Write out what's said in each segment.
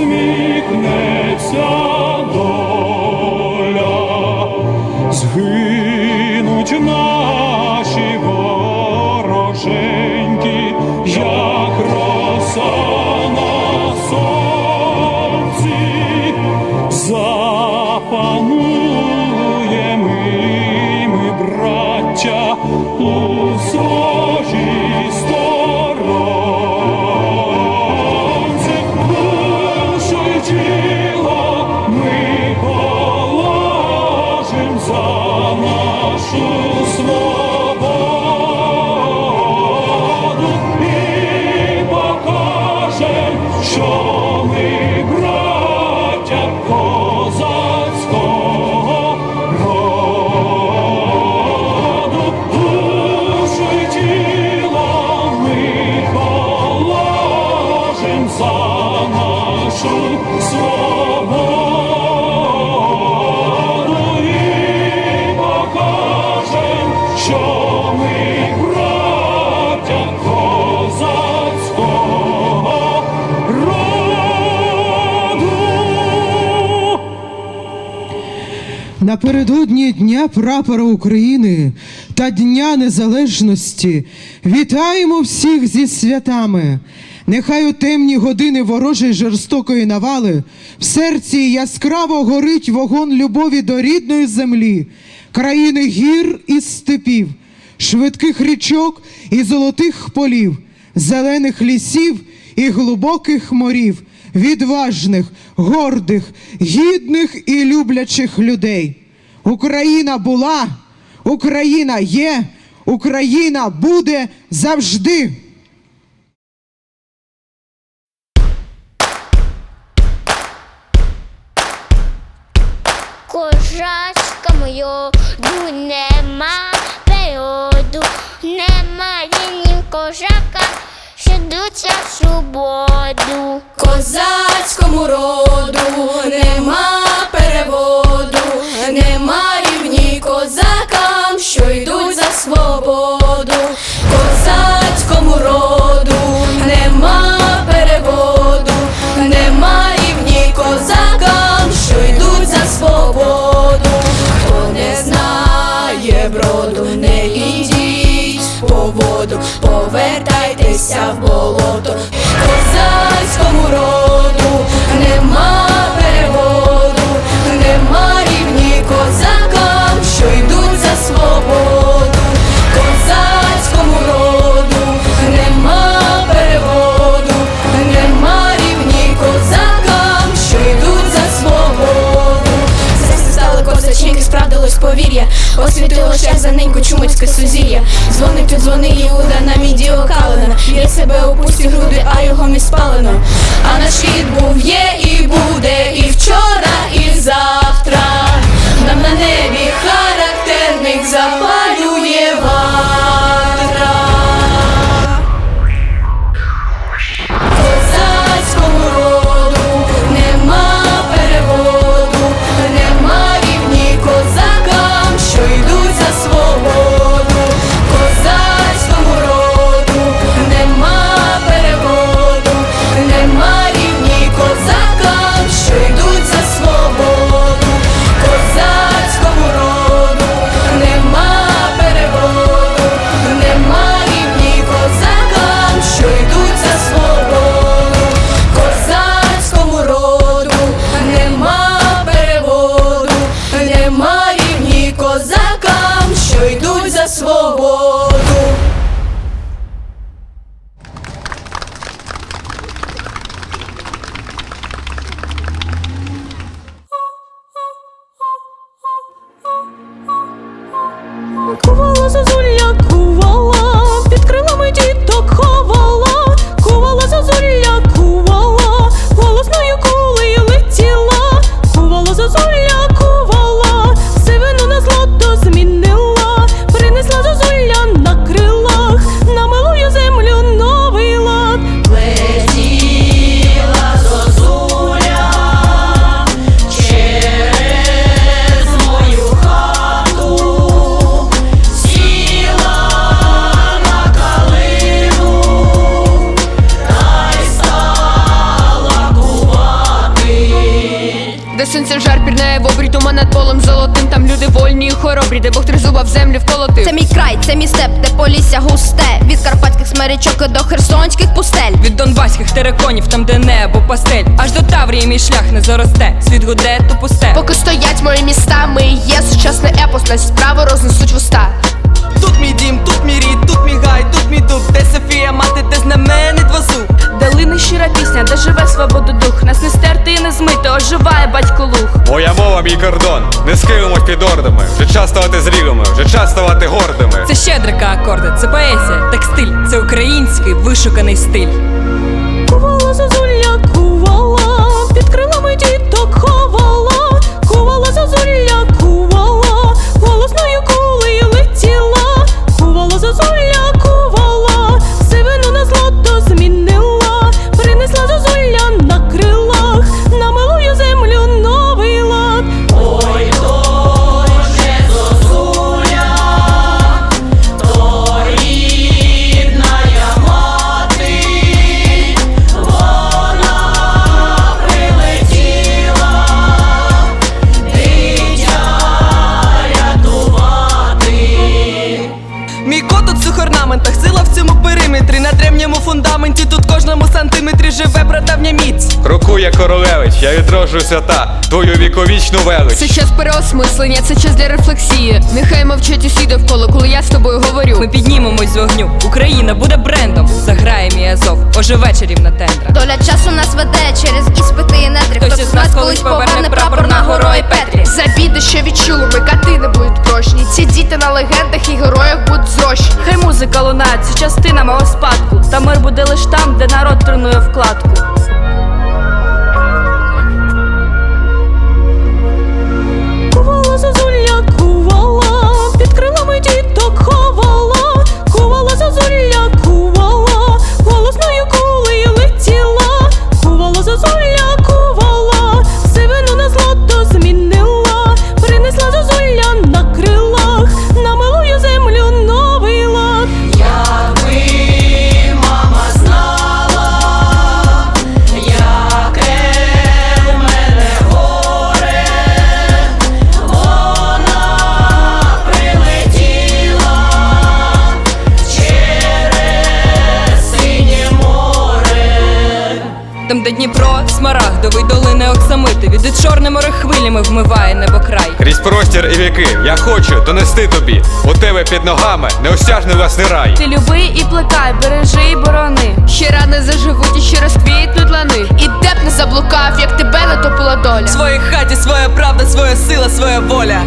Усміхнеться нашу свободу і покажем, що ми браття. Напередодні Дня прапора України та Дня Незалежності вітаємо всіх зі святами. Нехай у темні години ворожої жорстокої навали в серці яскраво горить вогонь любові до рідної землі, країни гір і степів, швидких річок і золотих полів, зелених лісів і глибоких морів, відважних, гордих, гідних і люблячих людей. Україна була, Україна є, Україна буде завжди. Кожачка мою нема періоду, нема ні кожака, що дуться свободу. Козацькому роду нема переводу, нема рівні козакам, що йдуть за свободу. Козацькому роду чумацьке сузір'я. Дзвонить у дзвони Іуда на міді окалена Є себе у пусті груди, а його не спалено. А наш хід був, є і буде, і вчора, і завтра. Нам на небі Де сонце жар пірнає в обрій туман над полем золотим, там люди вольні і хоробрі, де Бог тризуба в землю вколотив. Це мій край, це мій степ, де полісся густе. Від карпатських смеречок до херсонських пустель. Від донбаських териконів, там де небо пастель, аж до Таврії мій шлях не заросте. Світ гуде, то пусте. Поки стоять мої міста, ми є сучасний епос, наші справи рознесуть в уста. Тут мій дім, тут мій рід, тут мій гай, тут мій дуб, де Софія, мати, де знаменит вазу. Де лине щира пісня, де живе свободу дух, нас не не змити, оживає батько лух. Моя мова, мій кордон, не скинемось під ордами, вже час ставати зрілими, вже час ставати гордими. Це щедрика акорди, це поезія, текстиль, це український вишуканий стиль. Орнаментах, сила в цьому периметрі. На древньому фундаменті тут кожному сантиметрі живе прадавня міць. Крокує королевич, я відроджу свята, твою віковічну велич. Це час переосмислення, це час для рефлексії. Нехай мовчать усі довкола, коли я з тобою говорю. Ми піднімемось з вогню. Україна буде брендом. Заграє мій Азов, оживе чарівна тендра. Доля часу нас веде через іспити і недри. Хтось із нас колись поверне прапор на горої Петрі. За біди, що відчули, ми кати не будуть прощені. Ці діти на легендах і героях будуть зрощені. Хай музика лунає, це частина мого спадку. Та мир буде лиш там, де народ тренує вкладку. Простір і віки, я хочу донести тобі. У тебе під ногами неосяжний власний рай. Ти люби і плекай, бережи і борони. Ще рани заживуть і ще розквітнуть лани. І де б не заблукав, як тебе натопила доля. В своїй хаті своя правда, своя сила, своя воля.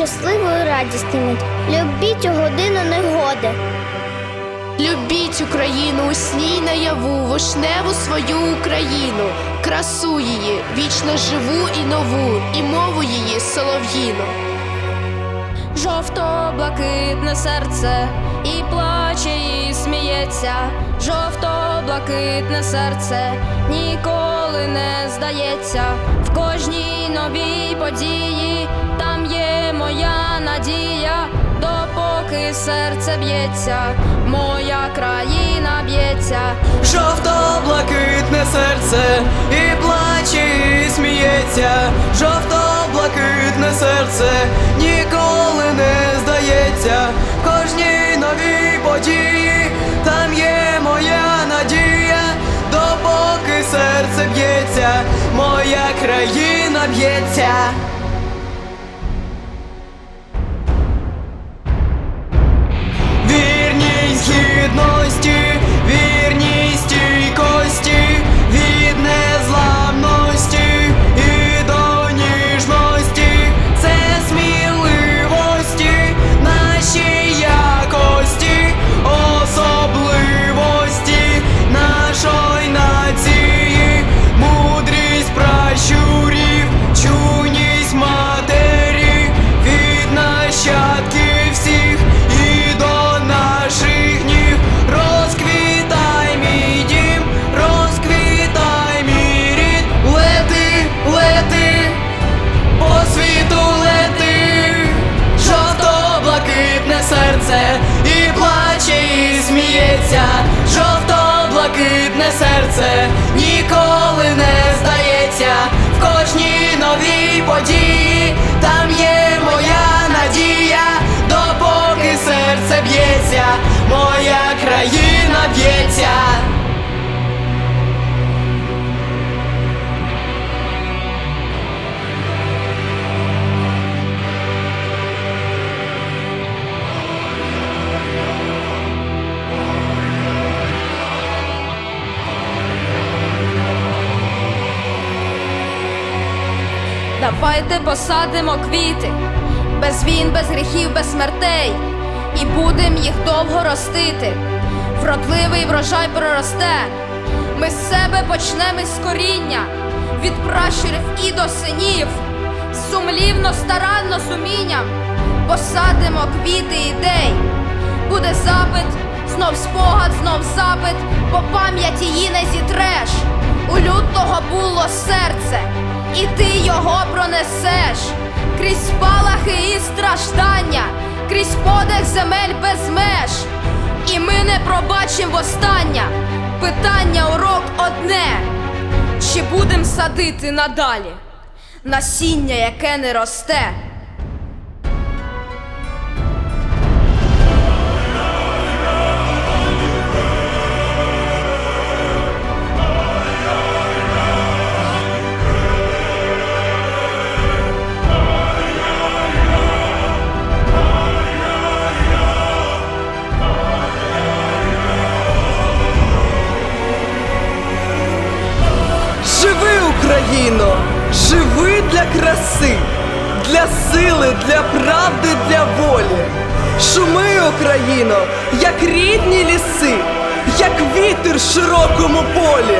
Радісні мить. Любіть у годину негоди. Любіть Україну у сні й наяву, вишневу свою Україну, красу її, вічно живу і нову, і мову її солов'їну. Жовто-блакитне серце і плаче, і сміється. Жовто-блакитне серце ніколи не здається. В кожній новій події надія. Допоки серце б'ється, моя країна б'ється. Жовто-блакитне серце і плаче, і сміється. Жовто-блакитне серце ніколи не здається. В кожній новій події там є моя надія. Допоки серце б'ється, моя країна б'ється. Б'ється. Давайте посадимо квіти, без війн, без гріхів, без смертей, і будем їх довго ростити. Вродливий врожай проросте. Ми з себе почнемо із коріння, від пращурів і до синів, сумлівно, старанно сумінням, посадимо квіти ідей. Буде запит, знов спогад, знов запит, по пам'яті її не зітреш. У лютого було серце, і ти його пронесеш крізь спалахи і страждання, крізь подих земель без меж. Ми не пробачимо востаннє. Питання урок одне: чи будем садити надалі насіння, яке не росте? Україно, як рідні ліси, як вітер в широкому полі.